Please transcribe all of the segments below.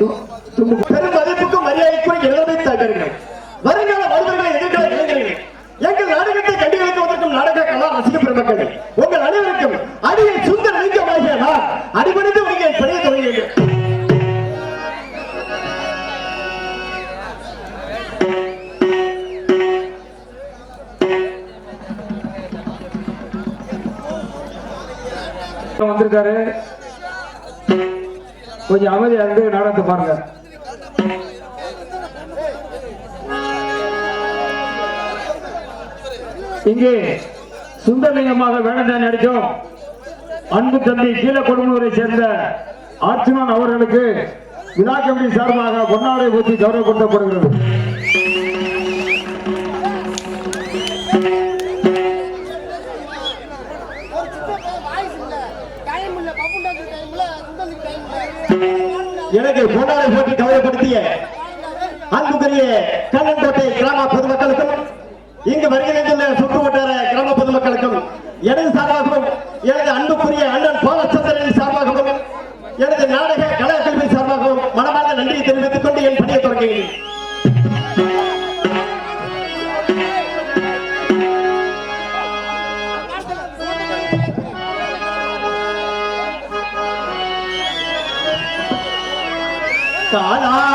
কিন্তু இங்கே சுந்தரலிங்கமாக வேடந்தான் நடிக்கும் அன்பு தம்பி கீழ கொடுமூரை சேர்ந்த ஆட்சிமான் அவர்களுக்கு விழா கமிட்டி சார்பாக பொன்னாடை ஊற்றி கௌரவப்படுத்தப்படுகிறது டைம் எனக்கு பொன்னாடை போட்டி கவலைப்படுத்திய அன்புக்குரிய கண்ணன்கோட்டை கிராம பொதுமக்களுக்கும் இங்கு வருகின்ற சுற்று வட்டார கிராம பொதுமக்களுக்கும் எனது சார்பாகவும் எனது அன்புக்குரிய அண்ணன் பாலச்சந்திரன் சார்பாகவும் எனது நாடக கலாக்கல்வி சார்பாகவும் மனமாக நன்றியை தெரிவித்துக் கொண்டு என் பணியை தொடங்குகிறேன். காலாடி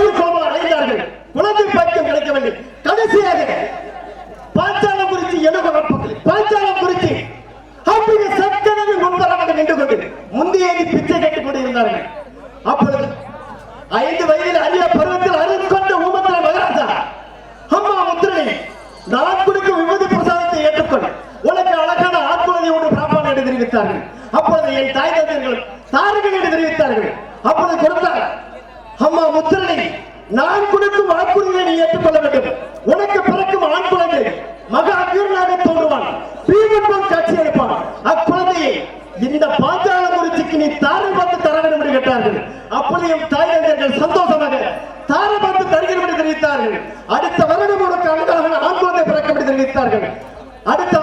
எத்தனையோ கோபம் அடைந்தார்கள். குழந்தை பாக்கியம் கிடைக்கவில்லை கடைசியாக பாஞ்சாலம் குறித்து குறிச்சி நட்புகள் பாஞ்சாலம் குறித்து அப்படியே சட்டனது முன்பதாக நின்று கொண்டு முந்தைய பிச்சை கேட்டுக் கொண்டிருந்தார்கள். அப்பொழுது ஐந்து வயதில் அரிய பருவத்தில் அருள் கொண்ட ஊமத்திர மகாராஜா அம்மா முத்திரை நான் கொடுக்கும் விபதி பிரசாதத்தை ஏற்றுக்கொள். உனக்கு அழகான ஆட்குழந்தை ஒன்று பிராமணன் என்று தெரிவித்தார்கள். அப்பொழுது என் தாய் தந்தையர்கள் தாரகன் என்று தெரிவித்தார்கள். அப்பொழுது நான் கொடுக்கும் வாக்குறுதியை நீ ஏற்றுக்கொள்ள வேண்டும். உனக்கு பிறக்கும் ஆண் குழந்தை மகா வீரனாக தோன்றுவான். பீமன் போல் காட்சி அளிப்பான் அக்குழந்தையை இந்த பாஞ்சால குறிச்சிக்கு நீ தாரை பார்த்து தர வேண்டும் என்று கேட்டார்கள். அப்பொழுது என் தாய் தந்தைகள் சந்தோஷமாக தாரை பார்த்து தருகிறோம் என்று தெரிவித்தார்கள். அடுத்த வருடம் உனக்கு அழகாக ஆண் குழந்தை பிறக்கும் என்று தெரிவித்தார்கள். அடுத்த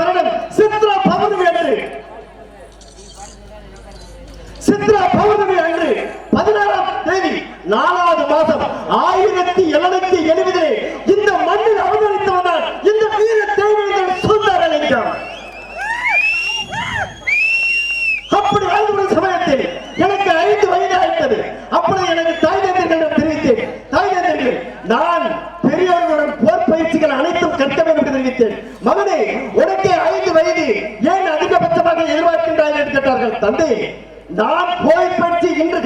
நாலாவது மாதம் ஆயிரத்தி எழுநூத்தி எழுபதிலே இந்த மண்ணில் அவதரித்தவன் இந்த வீர தேவைகள் சுந்தரலிங்கம் அப்படி வாழ்ந்து வரும் சமயத்தில் எனக்கு ஐந்து வயது ஆயிட்டது. அப்படி எனக்கு தாய் தந்தையர்களிடம் தெரிவித்தேன். தாய் தந்தையர்கள் நான் பெரியோர்களுடன் போர் பயிற்சிகள் அனைத்தும் கற்க வேண்டும் என்று தெரிவித்தேன். மகனே உனக்கே ஐந்து வயது. ஏன் அதிகபட்சமாக எதிர்பார்க்கின்றாய் என்று கேட்டார்கள். தந்தை நான் போய் பயிற்சி இன்று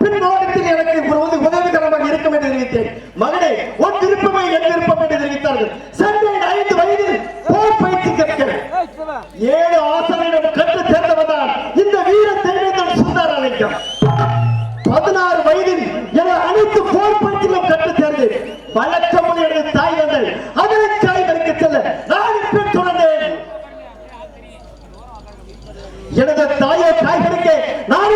பின்னோ பின்னோட்டத்தில் எனக்கு ஒரு உதவி- உதவிகரமாக இருக்கும் என்று தெரிவித்தேன் மகனே உன் விருப்பமே என் திருப்பம் என்று தெரிவித்தார்கள் சென்றேன் ஐந்து வயதில் போர் பயிற்சி கற்க. ஏழு ஆசிரியரிடம் கற்று சேர்ந்தவர்தான் இந்த வீர தேவேந்திரன் சுந்தரலிங்கம் பதினாறு வயதில் என அனைத்து போர் பயிற்சியிலும் கற்று தேர்ந்து. வழக்கமுள்ள எனது தாய் வந்தல் அதனை காய்களுக்கு செல்ல நான் பின் தொடர்ந்தேன் எனது தாயை காய்கறிக்க நான்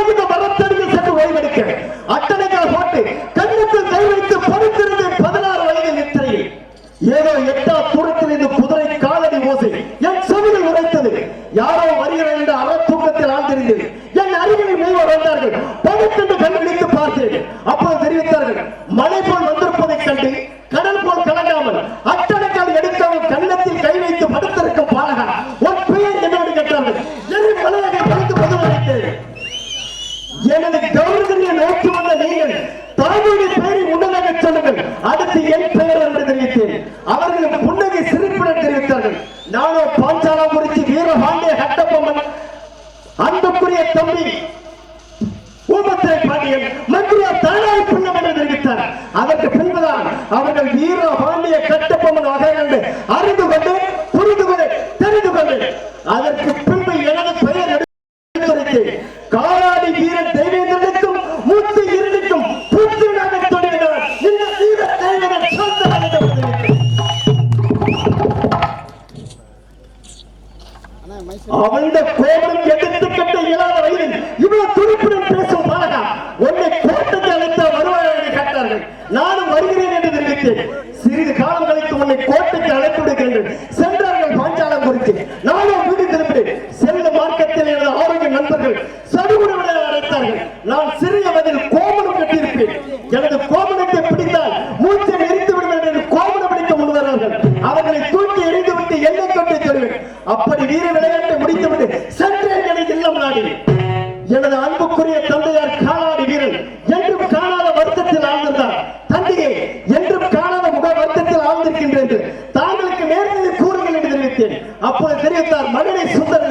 അവളുടെ കോപം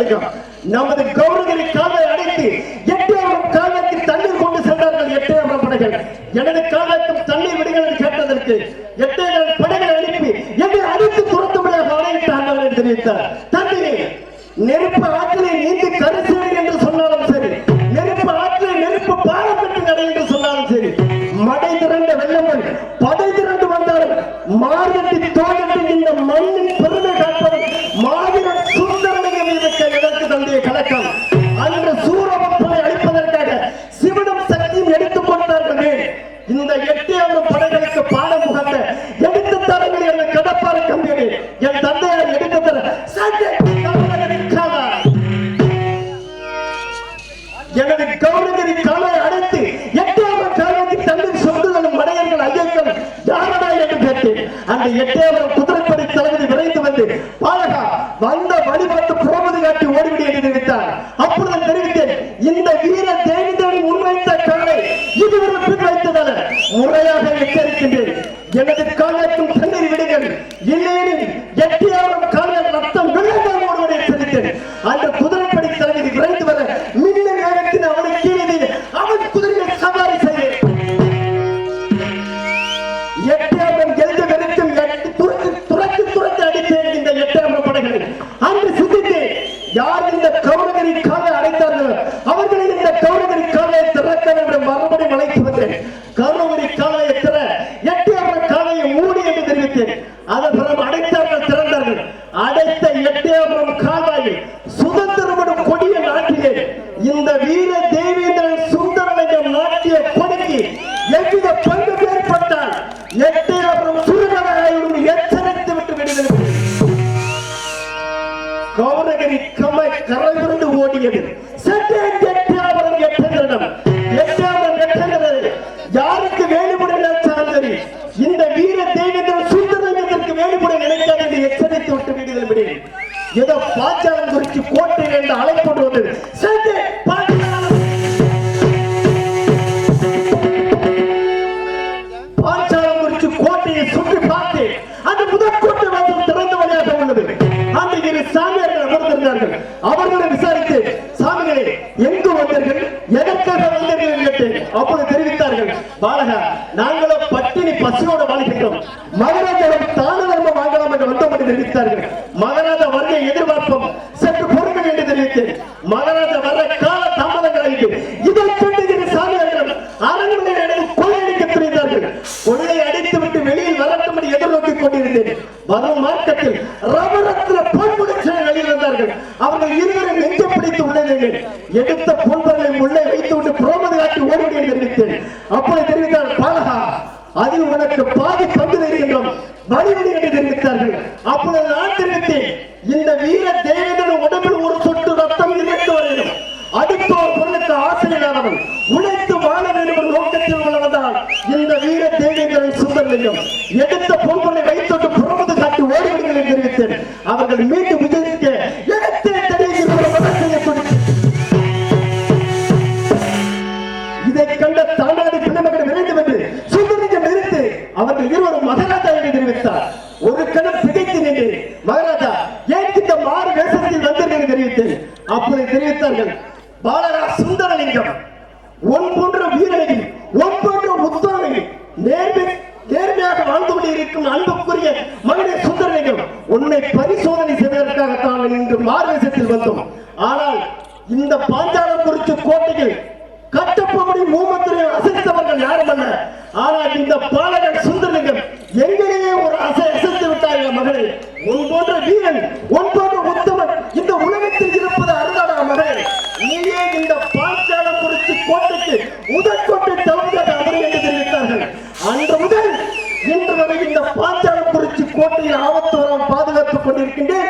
மகனை நமது கௌரவங்களை காலை அடைத்து You know. வரும் ரவரத்தில் பொன்முடிச்சலை வெளியிருந்தார்கள் அவர்கள் இருவரும் நெஞ்சு பிடித்து உள்ளேன் எடுத்த பொன்பர்களை உள்ளே வைத்து விட்டு புரோமதி காட்டி ஓடிவிட தெரிவித்தேன். அப்போது தெரிவித்தார் பாலகா அதில் உனக்கு பாதி பங்கு இருக்கின்றோம் வழிவிடு என்று தெரிவித்தார்கள். அப்பொழுது நான் தெரிவித்தேன் இந்த வீர தேவேந்திரன் உடம்பில் ஒரு சொட்டு ரத்தம் இருந்து வரையும் அடுத்தோர் பொருளுக்கு ஆசையில்லாதவன் உழைத்து வாழ வேண்டும் நோக்கத்தில் உள்ளவன் இந்த வீர தேவேந்திரன் சுந்தரலிங்கம். எடுத்த பொருட்களை வைத்து புறமது காட்டி ஓடிவிடுங்கள் என்று தெரிவித்தேன் அவர்கள் மீண்டும் விஜயிக்க எடுத்தே இதை கண்ட தாண்டாதி பிள்ளைமகன் விரைந்து வந்து சுந்தரிக்கம் நிறுத்து அவர்கள் இருவரும் மகாராஜா என்று தெரிவித்தார். ஒரு கணம் பிடித்து நின்று மகாராஜா ஏன் இந்த மாறு வேஷத்தில் வந்தீர்கள்? என்று தெரிவித்தேன் அப்படி தெரிவித்தார்கள் சுந்தரலிங்கம் ஒன் போன்ற வீரனையும் ஒன் போன்ற உத்தரவையும் நேர்மை நேர்மையாக வாழ்ந்து கொண்டிருக்கும் அன்புக்குரிய மகனே சுந்தரலிங்கம் உன்னை பரிசோதனை செய்வதற்காகத்தான் இன்று மார்கசத்தில் வந்தோம். ஆனால் இந்த பாஞ்சாலம் குறித்த கோட்டையில் கட்டப்படி மூமத்திரை அசைத்தவர்கள் யாரும் அல்ல ஆனால் இந்த பாலகன் சுந்தரலிங்கம் எங்களையே ஒரு அசை அசைத்து விட்டார்கள் மகளே? உன் போன்ற வீரன் உன் போன்ற உத்தமன் இந்த உலகத்தில் இருப்பது அருந்தாடா மகளே? நீயே இந்த பாஞ்சாலம் குறித்து கோட்டைக்கு முதற்கொண்டு தலைமையாக அவர் என்று தெரிவித்தார்கள். அன்று முதல் இன்று வரை இந்த பாஞ்சாலம் கோட்டையில் ஆபத்து வராமல் பாதுகாத்துக் கொண்டிருக்கின்றேன்.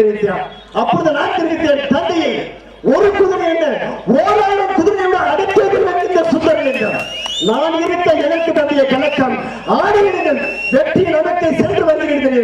கொண்டிருக்கிறேன் அப்பொழுது நான் தெரிவித்தேன் தந்தையை ஒரு குதிரை என்ன? ஓராயிரம் குதிரையோட அடக்கியது இந்த சுந்தரன் என்றார். நான் இருக்க எனக்கு தந்தைய கலக்கம். ஆடியிடுங்கள் வெற்றி நமக்கு சென்று வருகிறது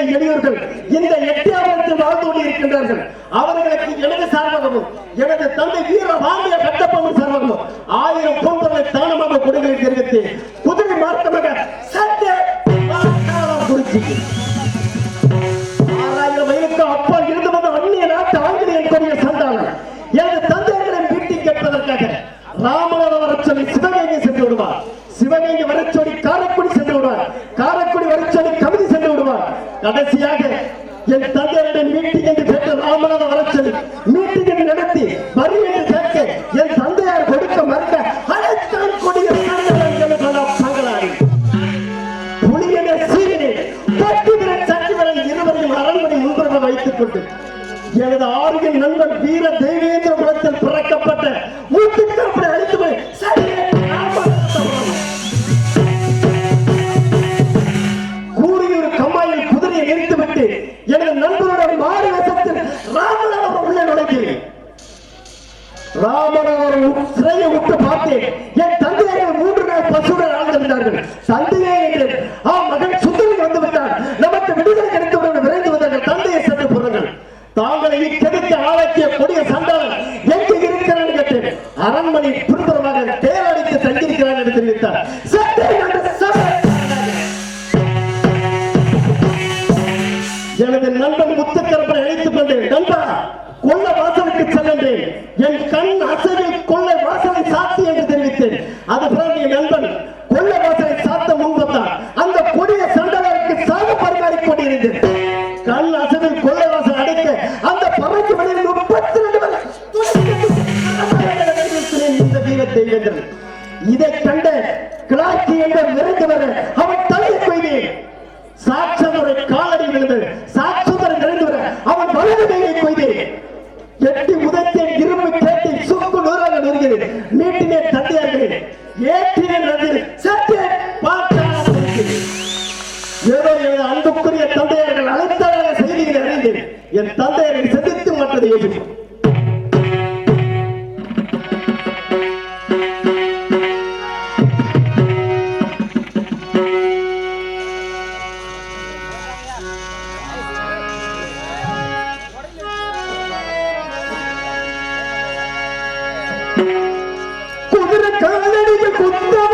ஏழை எளியோர்கள் இந்த எட்டியாவரத்தில் வாழ்ந்து கொண்டிருக்கின்றார்கள். அவர்களுக்கு எனது சார்பாகவும் எனது தந்தை வீர வாங்கிய கட்டப்பவும் சார்பாகவும் ஆயிரம் பொருட்களை தானமாக கொடுங்களை தெரிவித்து குதிரை மார்க்கமாக சட்டே அப்பா இருந்து வந்த அந்நிய நாட்டு ஆங்கிலேயன் எனது தந்தைகளிடம் வீட்டி கேட்பதற்காக ராமநாதவரச்சொலி சிவகங்கை சென்று விடுவார். சிவகங்கை வரச்சொலி காரைக்குடி கடைசியாக என் தந்தையுடைய மீட்டிங் என்று கேட்ட ராமநாத வரச்சல் மீட்டிங் என்று நடத்தி வரி என்று கேட்க என் தந்தையார் கொடுக்க மறுக்க அனைத்தான் கொடிய பங்களாரி புலியனை சீரனை தட்டி விரல் சட்டி அரண்மனை முன்பு வைத்துக் கொண்டு எனது ஆறுகின் நண்பர் வீர தெய்வ Tell you পুত্র